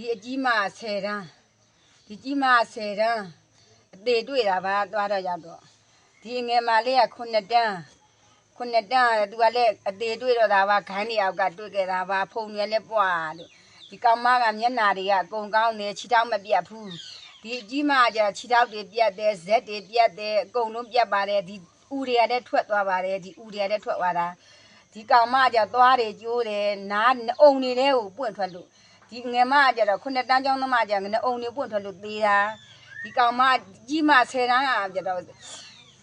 ဒီအကြီးမ10တန်းဒီကြီးမ10တန်းအသေးတွေ့တာပါသွားတော့ရောက်တော့ဒီငယ်မလေးက9တန်း9တန်းသူကလည်းအသေးတွေ့တော့တာပါခိုင်းနေအောက်ကတွေ့ခဲ့တာပါဖုန်ရလည်းပွားလို့ဒီကောင်မကမျက်နာတွေကအကုန်ကောင်းနေခြေထောက်မပြတ်ဘူးဒီအကြီးမကကျခြေထောက်တွေပြတ်တယ်ဇက်တွေပြတ်တယ်အကုန်လုံးပြတ်ပါတယ်ဒီဥတွေကလည်းထွက်သွားပါတယ်ဒီဥတွေကလည်းထွက်သွားတာဒီကောင်မကကျသွားတွေကျိုးတယ်နားအုံတွေလည်းကိုပွင့်ထွက်လို့ ဒီငယ်မကကြတော့ခုနှစ်တန်းကျောင်းသမားကြငနေအုံနေပွင့်ထွက်လို့သေးတာဒီကောင်မကြီးမ10တန်းကကြတော့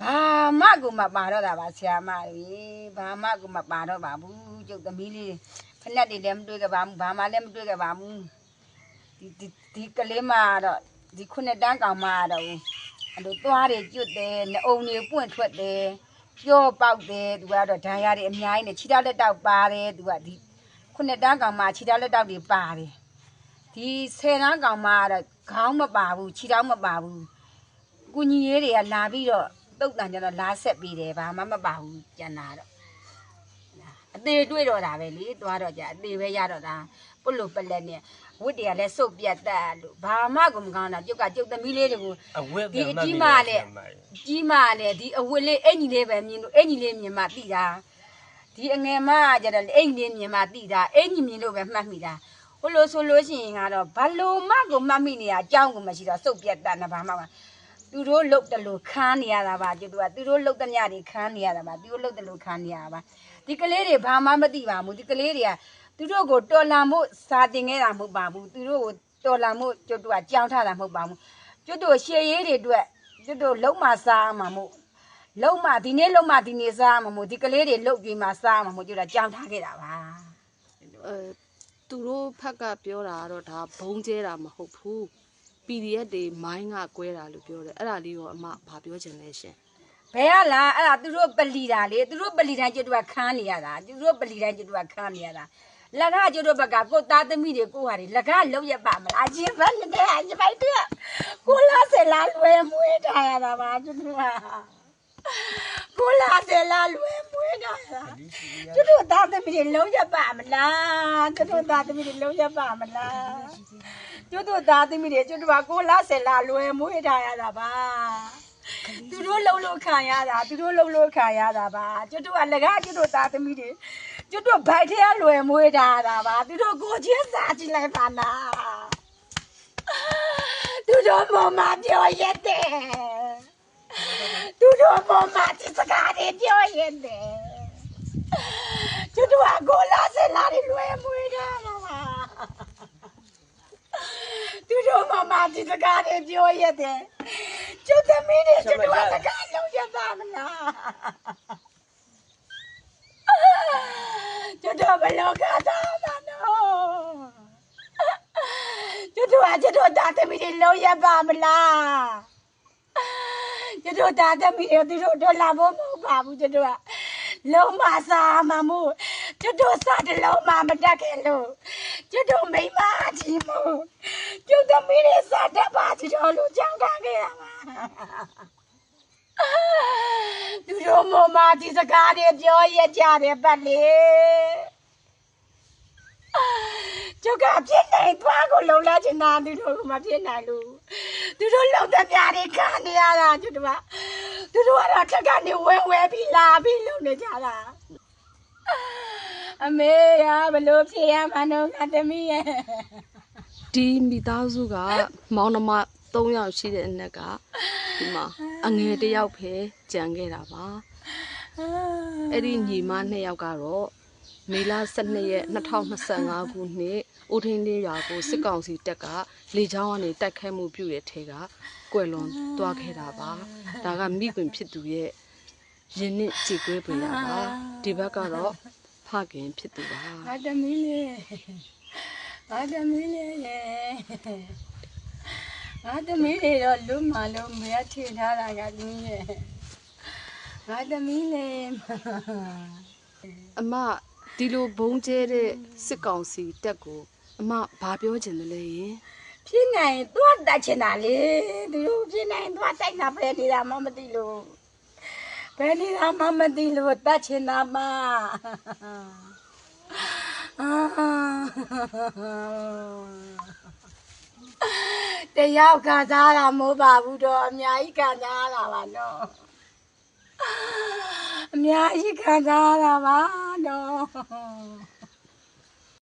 ဘာမှကိုမပါတော့တာပါဆရာမကြီးဘာမှကိုမပါတော့ပါဘူးကျုပ်သမီးလေးဖက်နဲ့တွေလည်းမတွေ့ကြပါဘူးဘာမှလည်းမတွေ့ကြပါဘူးဒီဒီဒီကလေးမကတော့ဒီခုနှစ်တန်းကောင်မကတော့အဲ့လိုသွားတွေကျွတ်တယ်နှအုံတွေပွင့်ထွက်တယ်ပြောပေါက်တယ်သူကတော့ဒဏ်ရာတွေအများကြီးနဲ့ခြေထောက်လက်တောက်ပါတယ်သူကဒီ ခုနှစ်တန်းကောင်မှခြေထောက်လက်တောက်တွေပါတယ်ဒီဆယ်တန်းကောင်မှကတော့ခေါင်းမပါဘူးခြေထောက်မပါဘူးကုညီရေးတွေကလာပြီးတော့တုတ်တန်ကျတော့လာဆက်ပြီးတယ်ဘာမှမပါဘူးကျန်တာတော့အသေးတွေ့တော့တာပဲလေသွားတော့ကြအသေးပဲရတော့တာပုတ်လို့ပလက်နဲ့ဝတ်တွေကလည်းစုပ်ပြတ်တက်လို့ဘာမှကိုမကောင်းတာကျုပ်ကကျုပ်သမီးလေးတွေကိုအဝတ်ဒီပဲအမှတ်ကြီးမိမတယ်နဲ့ဆရာမကြီးကြီးမနဲ့ဒီအဝတ်လေးအင်ကြီးလေးပဲမြင်လို့အင်ကြီးလေးမြင်မှသိတာ ဒီအငယ်မကကြတော့အင်ကြီးလေးမြင်မှသိတာအင်ကြီးမြင်လို့ပဲမှတ်မိတာဟိုလိုဆိုလို့ရှိရင်ကတော့ဘလို့မကိုမှတ်မိနေရအကြောင်းကိုမရှိတော့စုပ်ပြတ်တတ်နေပါမှပါသူတို့လုတ်တယ်လို့ခန်းနေရတာပါကျသူကသူတို့လုတ်တဲ့ညတွေခန်းနေရတာပါသူတို့လုတ်တယ်လို့ခန်းနေရတာပါဒီကလေးတွေဘာမှမသိပါဘူးဒီကလေးတွေကသူတို့ကိုတော်လန်မှုစာတင်ခဲ့တာမဟုတ်ပါဘူးသူတို့ကိုတော်လန်မှုကျသူကကြောင်းထားတာမဟုတ်ပါဘူးကျတို့ရှေရေးတွေအတွက်ကျွတ်တို့လုံးမစားမှာမို့ လုံးမဒီနေ့လုံးမဒီနေ့စားမှာမို့ဒီကလေးတွေလုတ်ပြီးမှစားမှာမို့ကျွတ်တော့ကြောင်ထားခဲ့တာပါအဲသူတို့ဖက်ကပြောတာကတော့ဒါဘုံကျဲတာမဟုတ်ဘူး PDF တွေမိုင်းကကွဲတာလို့ပြောတယ်အဲ့ဒါလေးရောအမဘာပြောချင်လဲရှင်ဘယ်ကလားအဲ့ဒါသူတို့ပလီတာလေသူတို့ပလီတိုင်းကျွတ်တို့ကခန်းနေရတာသူတို့ပလီတိုင်းကျွတ်တို့ကခန်းနေရတာလက်ကကျွတ်တို့ဘက်ကကိုယ်သားသမီးတွေကိုဟာတွေလက်ကလုံးရပါမလားအချင်းဘက်နဲ့တဲ့အချင်းပိုက်တဲ့ကိုလာစလာလွယ်မွေးထားရတာပါကျွတ်တို့ကကို လာစလာလွယ်မွေးထားရတာကျွတ်တို့သားသမီးတွေလုံးရပါမလားကျွတ်တို့သားသမီးတွေလုံးရပါမလားကျွတ်တို့သားသမီးတွေကျွတ်တို့ကကိုလာဆယ်လာလွယ်မွေးထားရတာပါသူတို့လုံးလို့ခံရတာသူတို့လုံးလို့ခံရတာပါကျွတ်တို့ကလကားကျွတ်တို့သားသမီးတွေကျွတ်တို့ဘိုက်ထဲကလွယ်မွေးထားတာပါသူတို့ကိုချင်းစားကြည့်လိုက်ပါလားသူတို့မမပြောရက်တယ်သူတို့မမဒီ စကားတွေပြောရက်တယ်ကျွတ်တို့ကကိုလာစလာတွေလွယ်မွေးတာပါသူတို့မမဒီစကားတွေပြောရတယ်ကျွတ်သမီးတွေကျွတ်တို့ကစကားလုံးရပါမလားကျွတ်တို့ဘယ်လိုကသာမနော်ကျွတ်တို့ကကျွတ်တို့တာသမီးတွေလုံးရပါမလား ကျွတ်တို့တာသမီးတွေသူတို့တော့လာဖို့မဟုတ်ပါဘူးကျွတ်တို့ကလုံးမစားမမို့ကျွတ်တို့စားတလုံးမမတက်ခဲ့လို့ကျွတ်တို့မိမကြီးမို့ကျွတ်သမီးလေးစားတတ်ပါချတော်လို့ကြောင်းခံခဲ့ရမှာသူတို့မမဒီစကားတွေပြောရကြတယ်ပတ်လေကျုပ်ကဖြစ်နေသွား ကိုလုံလာချင်တာသူတို့ကမဖြစ်နိုင်လို့သူတို့လုံတဲ့ပြားတွေခံနေရတာကျွတ်တို့ကသူတို့ကတော့ထက်ကနေဝဲဝဲပြီးလာပြီးလုံနေကြတာအမေရဘလို့ဖြစ်ရမှန်းတော့ငါသမီးရဲ့ဒီမိသားစုကမောင်နှမ3ယောက်ရှိတဲ့အနက်ကဒီမှာအငယ်တစ်ယောက်ပဲကြံခဲ့တာပါအဲ့ဒီညီမ2ယောက်ကတော့ မေလ12ရက်2025ခုနှစ်ဦးထင်းလေးရွာကိုစစ်ကောင်စီတပ်ကလေကြောင်းကနေတိုက်ခိုက်မှုပြုတဲ့ထဲကကွယ်လွန်သွားခဲ့တာပါဒါကမိခင်ဖြစ်သူရဲ့ရင်နစ်ကြည်ကွဲပွေရပါဒီဘက်ကတော့ဖခင်ဖြစ်သူပါငါသမီးလေးငါသမီးလေးရဲ့ငါသမီးလေးတော့လူမလုံးမရထင်ထားတာကလူရဲ့ငါသမီးလေးအမ ဒီလိုဘုံကျဲတဲ့စစ်ကောင်စီတက်ကိုအမဘာပြောချင်တယ်လဲယင်ဖြစ်နိုင်သွားတတ်ချင်တာလေသူတို့ဖြစ်နိုင်သွားတိုက်တာပဲနေတာမှမသိလို့ဘယ်နေတာမှမသိလို့တတ်ချင်တာမှအာတယောက်ခံစားရမိုးပါဘူးတော့အများကြီးခံစားရတာပါနော် အများကြီးခံစားရတာပါနော်